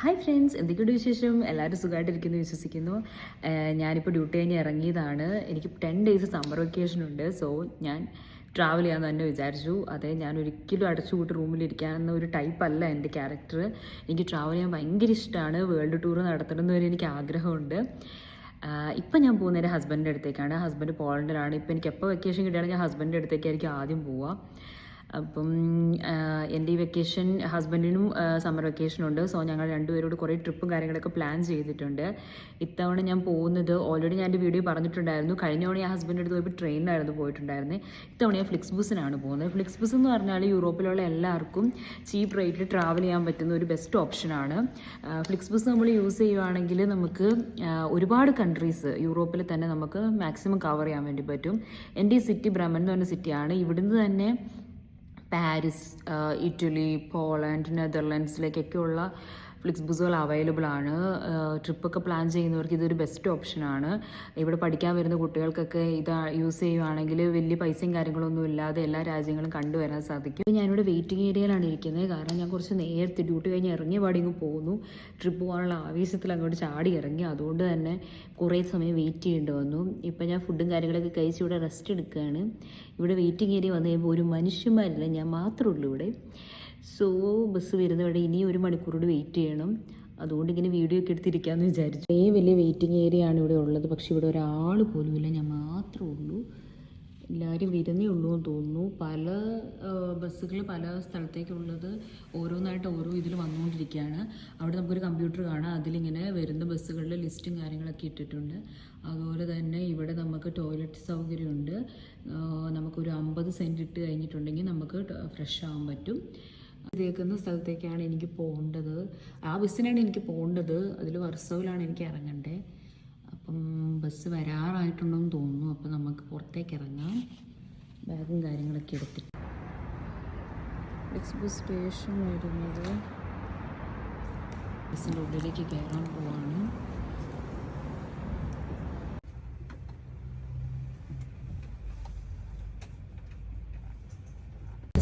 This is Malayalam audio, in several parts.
ഹായ് ഫ്രണ്ട്സ് എന്തൊക്കെയുണ്ട് വിശേഷം? എല്ലാവരും സുഖമായിട്ടിരിക്കുന്നു വിശ്വസിക്കുന്നു. ഞാനിപ്പോൾ ഡ്യൂട്ടി കഴിഞ്ഞ് ഇറങ്ങിയതാണ്. എനിക്ക് ടെൻ ഡേയ്സ് സമ്മർ വെക്കേഷൻ ഉണ്ട്. സോ ഞാൻ ട്രാവൽ ചെയ്യാൻ തന്നെ വിചാരിച്ചു. അതെ ഞാൻ ഒരിക്കലും അടച്ചുകൂട്ടി റൂമിലിരിക്കാവുന്ന ഒരു ടൈപ്പ് അല്ല എന്റെ ക്യാരക്ടർ എനിക്ക് ട്രാവൽ ചെയ്യാൻ ഭയങ്കര ഇഷ്ടമാണ് വേൾഡ് ടൂർ നടത്തണമെന്ന് വരെ എനിക്ക് ആഗ്രഹമുണ്ട്. ഇപ്പം ഞാൻ പോകുന്നത് എന്റെ ഹസ്ബൻഡിന്റെ അടുത്തേക്കാണ്. ഹസ്ബൻഡ് പോളണ്ടിലാണ്. ഇപ്പം എനിക്ക് എപ്പോൾ വെക്കേഷൻ കിട്ടുകയാണെങ്കിൽ ഹസ്ബൻഡിന്റെ അടുത്തേക്കായിരിക്കും ആദ്യം പോവുക അപ്പം എന്റെ ഈ വെക്കേഷൻ ഹസ്ബൻഡിനും സമ്മർ വെക്കേഷനുണ്ട് സോ ഞങ്ങൾ രണ്ടുപേരോട് കുറേ ട്രിപ്പും കാര്യങ്ങളൊക്കെ പ്ലാൻ ചെയ്തിട്ടുണ്ട്. ഇത്തവണ ഞാൻ പോകുന്നത് ഓൾറെഡി ഞാൻ എന്റെ വീഡിയോ പറഞ്ഞിട്ടുണ്ടായിരുന്നു. കഴിഞ്ഞ തവണ ഞാൻ ഹസ്ബൻഡ് അടുത്ത് പോയപ്പോൾ ട്രെയിനിലായിരുന്നു പോയിട്ടുണ്ടായിരുന്നത് ഇത്തവണ ഞാൻ ഫ്ലിക്സ് ബസ്സിനാണ് പോകുന്നത്. ഫ്ലിക്സ് ബസ് എന്ന് പറഞ്ഞാൽ യൂറോപ്പിലുള്ള എല്ലാവർക്കും ചീപ്പ് റേറ്റിൽ ട്രാവൽ ചെയ്യാൻ പറ്റുന്ന ഒരു ബെസ്റ്റ് ഓപ്ഷനാണ് ഫ്ലിക്സ് ബസ് നമ്മൾ യൂസ് ചെയ്യുവാണെങ്കിൽ നമുക്ക് ഒരുപാട് കൺട്രീസ് യൂറോപ്പിൽ തന്നെ നമുക്ക് മാക്സിമം കവർ ചെയ്യാൻ വേണ്ടി പറ്റും. എന്റെ ഈ സിറ്റി ബ്രഹ്മൻ എന്ന് പറഞ്ഞ സിറ്റിയാണ് ഇവിടുന്ന് തന്നെ പാരീസ് ഇറ്റലി പോളണ്ട് നെതർലാൻഡ്സിലേക്കൊക്കെയുള്ള ഫ്ലിക്സ് ബസ്സുകൾ അവൈലബിൾ ആണ്. ട്രിപ്പൊക്കെ പ്ലാൻ ചെയ്യുന്നവർക്ക് ഇതൊരു ബെസ്റ്റ് ഓപ്ഷനാണ് ഇവിടെ പഠിക്കാൻ വരുന്ന കുട്ടികൾക്കൊക്കെ ഇത് യൂസ് ചെയ്യുവാണെങ്കിൽ വലിയ പൈസയും കാര്യങ്ങളൊന്നും ഇല്ലാതെ എല്ലാ രാജ്യങ്ങളും കണ്ടുവരാൻ സാധിക്കും. ഞാനിവിടെ വെയിറ്റിംഗ് ഏരിയയിലാണ് ഇരിക്കുന്നത് കാരണം ഞാൻ കുറച്ച് നേരത്തെ ഡ്യൂട്ടി കഴിഞ്ഞ് ഇറങ്ങിയ പാടിങ്ങ് പോകുന്നു. ട്രിപ്പ് പോകാനുള്ള ആവേശത്തിൽ അങ്ങോട്ട് ചാടി ഇറങ്ങി. അതുകൊണ്ട് തന്നെ കുറേ സമയം വെയിറ്റ് ചെയ്യേണ്ടി വന്നു. ഇപ്പോൾ ഞാൻ ഫുഡും കാര്യങ്ങളൊക്കെ കഴിച്ച് ഇവിടെ റെസ്റ്റ് എടുക്കുകയാണ്. ഇവിടെ വെയിറ്റിംഗ് ഏരിയ വന്നു കഴിയുമ്പോൾ ഒരു മനുഷ്യന്മാരില്ല ഞാൻ മാത്രമേ ഉള്ളൂ ഇവിടെ. സോ ബസ് വരുന്ന വരുന്നവിടെ ഇനി ഒരു മണിക്കൂറോട് വെയിറ്റ് ചെയ്യണം. അതുകൊണ്ട് ഇങ്ങനെ വീഡിയോ ഒക്കെ എടുത്തിരിക്കാമെന്ന് വിചാരിച്ചു. ഏ വലിയ വെയിറ്റിംഗ് ഏരിയ ആണ് ഇവിടെ ഉള്ളത്. പക്ഷെ ഇവിടെ ഒരാൾ പോലുമില്ല ഞാൻ മാത്രമേ ഉള്ളൂ. എല്ലാവരും വരുന്നേ ഉള്ളൂ എന്ന് തോന്നുന്നു. പല ബസ്സുകൾ പല സ്ഥലത്തേക്കുള്ളത് ഓരോന്നായിട്ട് ഓരോ ഇതിൽ വന്നുകൊണ്ടിരിക്കുകയാണ്. അവിടെ നമുക്കൊരു കമ്പ്യൂട്ടർ കാണാം. അതിലിങ്ങനെ വരുന്ന ബസ്സുകളുടെ ലിസ്റ്റും കാര്യങ്ങളൊക്കെ ഇട്ടിട്ടുണ്ട്. അതുപോലെ തന്നെ ഇവിടെ നമുക്ക് ടോയ്ലറ്റ് സൗകര്യമുണ്ട്. നമുക്കൊരു അമ്പത് സെന്റ് ഇട്ട് കഴിഞ്ഞിട്ടുണ്ടെങ്കിൽ നമുക്ക് ഫ്രഷ് ആവാൻ പറ്റും. ഇതേക്കുന്ന സ്ഥലത്തേക്കാണ് എനിക്ക് പോകേണ്ടത്. ആ ബസ്സിനാണ് എനിക്ക് പോകേണ്ടത്. അതിൽ വർഷവിലാണ് എനിക്ക് ഇറങ്ങേണ്ടത് അപ്പം ബസ് വരാറായിട്ടുണ്ടെന്ന് തോന്നുന്നു. അപ്പം നമുക്ക് പുറത്തേക്ക് ഇറങ്ങാം. ബാഗും കാര്യങ്ങളൊക്കെ എടുത്തിട്ട്. എക്സ്പ്രസ് സ്റ്റേഷൻ വരുന്നത്. ബസ്സിന്റെ ഉള്ളിലേക്ക് കയറാൻ പോവാണ്.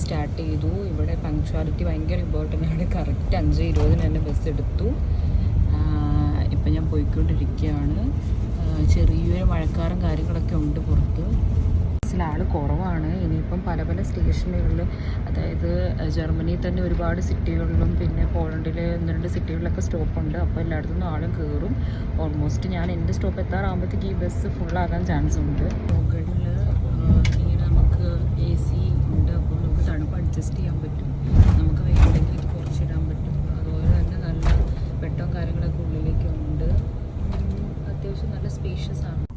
സ്റ്റാർട്ട് ചെയ്തു. ഇവിടെ പങ്ക്ച്വാലിറ്റി ഭയങ്കര ഇമ്പോർട്ടന്റ് ആണ്. കറക്റ്റ് അഞ്ച് ഇരുപതിന് തന്നെ ബസ് എടുത്തു. ഇപ്പം ഞാൻ പോയിക്കൊണ്ടിരിക്കുകയാണ് ചെറിയൊരു മഴക്കാറും കാര്യങ്ങളൊക്കെ ഉണ്ട് പുറത്ത്. ബസ്സിൽ ആൾ കുറവാണ്. ഇനിയിപ്പം പല പല സ്റ്റേഷനുകളിൽ അതായത് ജർമ്മനിയിൽ തന്നെ ഒരുപാട് സിറ്റികളിലും പിന്നെ പോളണ്ടിൽ ഒന്ന് രണ്ട് സിറ്റികളിലൊക്കെ സ്റ്റോപ്പുണ്ട് അപ്പോൾ എല്ലായിടത്തു നിന്നും ആളും കയറും ഓൾമോസ്റ്റ് ഞാൻ എന്റെ സ്റ്റോപ്പ് എത്താറാകുമ്പോഴത്തേക്ക് ഈ ബസ് ഫുള്ളാകാൻ ചാൻസ് ഉണ്ട്. മുകളിൽ ഇങ്ങനെ നമുക്ക് എ സി തണുപ്പ് അഡ്ജസ്റ്റ് ചെയ്യാൻ പറ്റും. നമുക്ക് വേണ്ടെങ്കിൽ ഇത് കുറച്ചിടാൻ പറ്റും. അതുപോലെ തന്നെ നല്ല വെട്ടവും കാര്യങ്ങളൊക്കെ ഉള്ളിലേക്ക് ഉണ്ട്. ഉം, അത്യാവശ്യം നല്ല സ്പേഷ്യസ് ആണ്.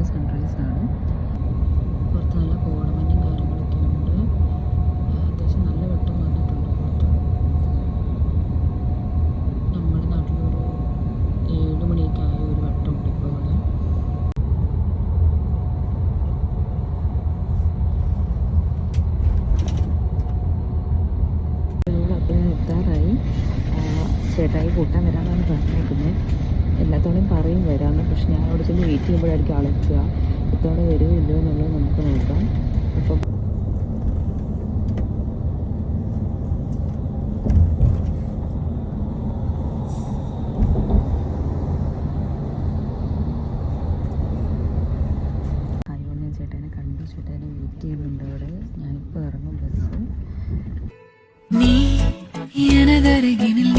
നേരത്തെ സൺറൈസ് ആണ്. പുറത്ത് നല്ല കോടമഞ്ഞും കാര്യങ്ങളൊക്കെ ഉണ്ട്. അത്യാവശ്യം നല്ല വെട്ടം വന്നിട്ടുണ്ട് പുറത്ത്. നമ്മുടെ നാട്ടിലൊരു ഏഴ് മണിയൊക്കെ ആയ ഒരു വെട്ടമുണ്ട് ഇപ്പോൾ ഇവിടെ ചേട്ടായി കൂട്ടാൻ വരാമെന്നാണ് പറഞ്ഞേക്കുന്നത് എല്ലാ തവണയും പറയും വരാമെന്ന് പക്ഷെ ഞാൻ അവിടെ ചെന്ന് വെയിറ്റ് ചെയ്യുമ്പോഴായിരിക്കും ആളെത്തുക ഇത്തവണ വരുമോ ഇല്ലയോ എന്നുള്ളത് നമുക്ക് നോക്കാം അപ്പം അതുകൊണ്ട് ഞാൻ ചേട്ടനെ കണ്ടു ചേട്ടനെ വെയിറ്റ് ചെയ്യുന്നുണ്ട് അവിടെ ഞാനിപ്പോൾ ഇറങ്ങും ബസ് നീ எனதருகினில்